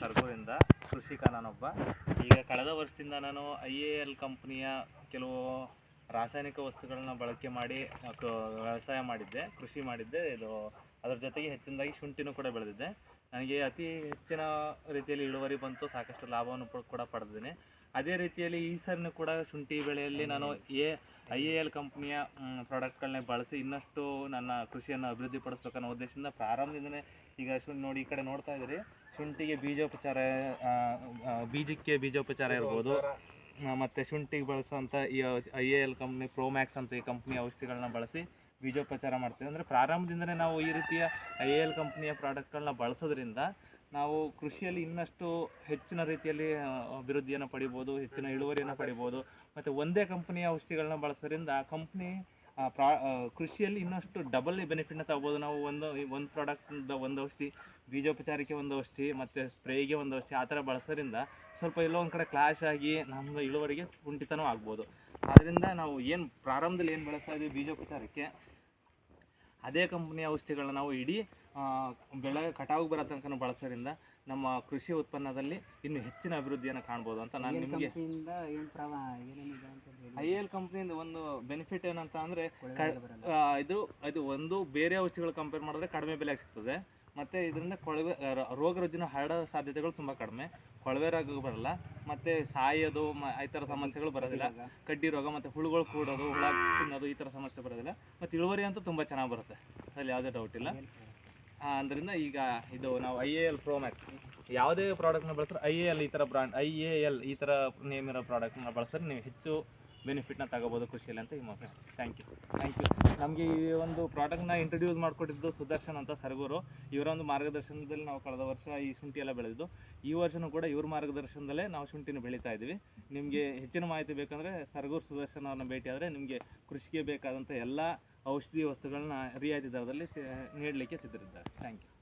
ಸರ್ಗೂರಿಂದ ಕೃಷಿಕ ನಾನೊಬ್ಬ ಈಗ ಕಳೆದ ವರ್ಷದಿಂದ ನಾನು ಐ ಎ ಎಲ್ ಕಂಪ್ನಿಯ ಕೆಲವು ರಾಸಾಯನಿಕ ವಸ್ತುಗಳನ್ನ ಬಳಕೆ ಮಾಡಿ ವ್ಯವಸಾಯ ಮಾಡಿದ್ದೆ, ಕೃಷಿ ಮಾಡಿದ್ದೆ. ಇದು ಅದರ ಜೊತೆಗೆ ಹೆಚ್ಚಿನದಾಗಿ ಶುಂಠಿನೂ ಕೂಡ ಬೆಳೆದಿದ್ದೆ. ನನಗೆ ಅತಿ ಹೆಚ್ಚಿನ ರೀತಿಯಲ್ಲಿ ಇಳುವರಿ ಬಂತು, ಸಾಕಷ್ಟು ಲಾಭವನ್ನು ಕೂಡ ಪಡೆದಿದ್ದೀನಿ. ಅದೇ ರೀತಿಯಲ್ಲಿ ಈ ಸರಿನೂ ಕೂಡ ಶುಂಠಿ ಬೆಳೆಯಲ್ಲಿ ನಾನು ಎ, ಐ ಎ ಎಲ್ ಕಂಪ್ನಿಯ ಪ್ರಾಡಕ್ಟ್ಗಳನ್ನ ಬಳಸಿ ಇನ್ನಷ್ಟು ನನ್ನ ಕೃಷಿಯನ್ನು ಅಭಿವೃದ್ಧಿಪಡಿಸ್ಬೇಕನ್ನೋ ಉದ್ದೇಶದಿಂದ ಪ್ರಾರಂಭದಿಂದನೇ ಈಗ ಶುಂಠಿ ನೋಡಿ ಈ ಕಡೆ ನೋಡ್ತಾ ಇದ್ದೀರಿ. ಶುಂಠಿಗೆ ಬೀಜೋಪಚಾರ ಬೀಜಕ್ಕೆ ಬೀಜೋಪಚಾರ ಇರ್ಬೋದು. ಮತ್ತು ಶುಂಠಿಗೆ ಬಳಸುವಂಥ ಈ I A L company Promax ಅಂತ ಈ ಕಂಪ್ನಿ ಔಷಧಿಗಳನ್ನ ಬಳಸಿ ಬೀಜೋಪಚಾರ ಮಾಡ್ತೀವಿ. ಅಂದರೆ ಪ್ರಾರಂಭದಿಂದಲೇ ನಾವು ಈ ರೀತಿಯ ಐ ಎ ಎಲ್ ಕಂಪ್ನಿಯ ಪ್ರಾಡಕ್ಟ್ಗಳನ್ನ ಬಳಸೋದ್ರಿಂದ ನಾವು ಕೃಷಿಯಲ್ಲಿ ಇನ್ನಷ್ಟು ಹೆಚ್ಚಿನ ರೀತಿಯಲ್ಲಿ ಅಭಿವೃದ್ಧಿಯನ್ನು ಪಡಿಬೋದು ಹೆಚ್ಚಿನ ಇಳುವರಿಯನ್ನು ಪಡಿಬೋದು. ಮತ್ತು ಒಂದೇ ಕಂಪನಿಯ ಔಷಧಿಗಳನ್ನ ಬಳಸೋದ್ರಿಂದ ಆ ಕಂಪ್ನಿ ಪ್ರಾ ಕೃಷಿಯಲ್ಲಿ ಇನ್ನಷ್ಟು ಡಬಲ್ ಬೆನಿಫಿಟ್ನ ತಗೋಬೋದು. ನಾವು ಒಂದು ಒಂದು ಪ್ರಾಡಕ್ಟಿಂದ ಒಂದು ಔಷಧಿ, ಬೀಜೋಪಚಾರಕ್ಕೆ ಒಂದು ಔಷಧಿ, ಮತ್ತು ಸ್ಪ್ರೇಗೆ ಒಂದು ಔಷಧಿ, ಆ ಥರ ಬಳಸೋದ್ರಿಂದ ಸ್ವಲ್ಪ ಎಲ್ಲೋ ಒಂದು ಕಡೆ ಕ್ಲಾಶ್ ಆಗಿ ನಮ್ಮ ಇಳುವರಿಗೆ ಕುಂಠಿತನೂ ಆಗ್ಬೋದು. ಆದ್ದರಿಂದ ನಾವು ಏನು ಪ್ರಾರಂಭದಲ್ಲಿ ಏನು ಬಳಸ್ತಾ ಇದ್ದೀವಿ ಬೀಜೋಪಚಾರಕ್ಕೆ, ಅದೇ ಕಂಪ್ನಿಯ ಔಷಧಿಗಳನ್ನ ನಾವು ಇಡೀ ಬೆಳೆ ಕಟಾವು ಬರೋ ತನಕ ಬಳಸೋದ್ರಿಂದ ನಮ್ಮ ಕೃಷಿ ಉತ್ಪನ್ನದಲ್ಲಿ ಇನ್ನು ಹೆಚ್ಚಿನ ಅಭಿವೃದ್ಧಿಯನ್ನು ಕಾಣಬಹುದು ಅಂತ ನಾನು ನಿಮಗೆ ಏನು ಪ್ರಭಾ ಏನೇನಿದೆ ಅಂತ ಹೇಳಿ. ಐ ಎಲ್ ಕಂಪ್ನಿಯಿಂದ ಒಂದು ಬೆನಿಫಿಟ್ ಏನಂತ ಅಂದರೆ ಇದು ಇದು ಒಂದು ಬೇರೆ ಔಷಧಿಗಳು ಕಂಪೇರ್ ಮಾಡಿದ್ರೆ ಕಡಿಮೆ ಬೆಲೆ ಸಿಗ್ತದೆ. ಮತ್ತೆ ಇದರಿಂದ ಕೊಳವೆ ರೋಗ ರುಜಿನ ಹರಡೋ ಸಾಧ್ಯತೆಗಳು ತುಂಬಾ ಕಡಿಮೆ. ಕೊಳವೆ ರೋಗ ಬರಲ್ಲ. ಮತ್ತೆ ಸಾಯೋದು ಮ ಈ ಥರ ಸಮಸ್ಯೆಗಳು ಬರೋದಿಲ್ಲ. ಕಡ್ಡಿ ರೋಗ ಮತ್ತೆ ಹುಳುಗಳು ಕೂಡೋದು ಹುಳ ತಿನ್ನೋದು ಈ ಥರ ಸಮಸ್ಯೆ ಬರೋದಿಲ್ಲ. ಮತ್ತೆ ಇಳುವರಿ ಅಂತೂ ತುಂಬ ಚೆನ್ನಾಗಿ ಬರುತ್ತೆ. ಅದ್ರಲ್ಲಿ ಯಾವುದೇ ಡೌಟ್ ಇಲ್ಲ. ಅದರಿಂದ ಈಗ ಇದು ನಾವು ಐ ಎ ಎಲ್ ಪ್ರೋಮ್ಯಾಕ್ಸ್ ಯಾವುದೇ ಪ್ರಾಡಕ್ಟ್ನ ಬಳಸಿದ್ರೆ ಐ ಎ ಎಲ್ ಈ ಥರ ಬ್ರಾಂಡ್ ಐ ಎ ಎಲ್ ಈ ಥರ ನೇಮ್ ಇರೋ ಪ್ರಾಡಕ್ಟ್ನ ಬಳಸಿದ್ರೆ ನೀವು ಹೆಚ್ಚು ಬೆನಿಫಿಟ್ನ ತಗೋಬೋದು ಕೃಷಿಯಲ್ಲಿ ಅಂತ ಈ ಮಾತು ಥ್ಯಾಂಕ್ ಯು ಥ್ಯಾಂಕ್ ಯು ನಮಗೆ ಈ ಒಂದು ಪ್ರಾಡಕ್ಟ್ನ ಇಂಟ್ರೊಡ್ಯೂಸ್ ಮಾಡಿಕೊಟ್ಟಿದ್ದು ಸುದರ್ಶನ್ ಅಂತ ಸರ್ಗೂರು. ಇವರ ಒಂದು ಮಾರ್ಗದರ್ಶನದಲ್ಲಿ ನಾವು ಕಳೆದ ವರ್ಷ ಈ ಶುಂಠಿ ಎಲ್ಲ ಬೆಳೆದಿದ್ದು. ಈ ವರ್ಷನೂ ಕೂಡ ಇವ್ರ ಮಾರ್ಗದರ್ಶನದಲ್ಲೇ ನಾವು ಶುಂಠಿನ ಬೆಳೀತಾ ಇದ್ದೀವಿ. ನಿಮಗೆ ಹೆಚ್ಚಿನ ಮಾಹಿತಿ ಬೇಕಂದರೆ ಸರ್ಗೂರು ಸುದರ್ಶನ್ ಅವ್ರನ್ನ ಭೇಟಿ ಆದರೆ ನಿಮಗೆ ಕೃಷಿಗೆ ಬೇಕಾದಂಥ ಎಲ್ಲ ಔಷಧಿ ವಸ್ತುಗಳನ್ನ ರಿಯಾಯಿತಿ ದರದಲ್ಲಿ ನೀಡಲಿಕ್ಕೆ ಸಿದ್ಧರಿದ್ದಾರೆ. Thank you